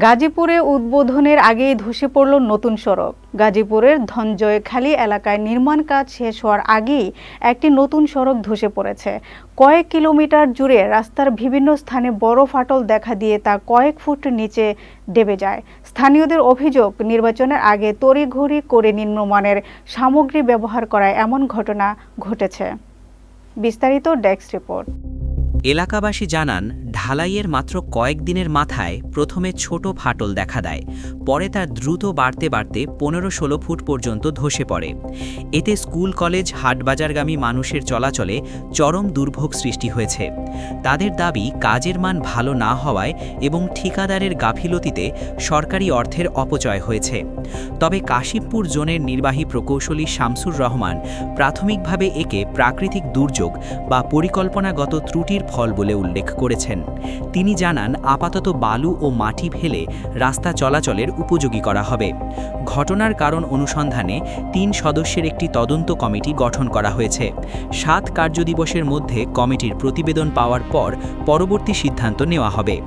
গাজীপুরে উদ্বোধনের আগেই ধসে পড়ল নতুন সড়ক। গাজীপুরের ধনজয়খালী এলাকায় নির্মাণ কাজ শেষ হওয়ার আগেই একটি নতুন সড়ক ধসে পড়েছে। কয়েক কিলোমিটার জুড়ে রাস্তার বিভিন্ন স্থানে বড় ফাটল দেখা দিয়ে তা কয়েক ফুট নিচে দেবে যায়। স্থানীয়দের অভিযোগ, নির্বাচনের আগে তড়িঘড়ি করে নিম্নমানের সামগ্রী ব্যবহার করায় এমন ঘটনা ঘটেছে। বিস্তারিত ডেস্ক রিপোর্ট। এলাকাবাসী জানান ঢালাইয়ের মাত্র কয়েকদিনের মাথায় প্রথমে ছোট ফাটল দেখা দেয়, পরে তার দ্রুত বাড়তে বাড়তে পনেরো ষোলো ফুট পর্যন্ত ধসে পড়ে। এতে স্কুল, কলেজ, হাটবাজারগামী মানুষের চলাচলে চরম দুর্ভোগ সৃষ্টি হয়েছে। তাদের দাবি, কাজের মান ভালো না হওয়ায় এবং ঠিকাদারের গাফিলতিতে সরকারি অর্থের অপচয় হয়েছে। তবে কাশিমপুর জোনের নির্বাহী প্রকৌশলী শামসুর রহমান প্রাথমিকভাবে একে প্রাকৃতিক দুর্যোগ বা পরিকল্পনাগত ত্রুটির ফল বলে উল্লেখ করেছেন। তিনি জানান, আপাতত বালু ও মাটি ফেলে রাস্তা চলাচলের উপযোগী করা হবে। ঘটনার কারণ অনুসন্ধানে তিন সদস্যের একটি তদন্ত কমিটি গঠন করা হয়েছে। সাত কার্যদিবসের মধ্যে কমিটির প্রতিবেদন পাওয়ার পর পরবর্তী সিদ্ধান্ত নেওয়া হবে।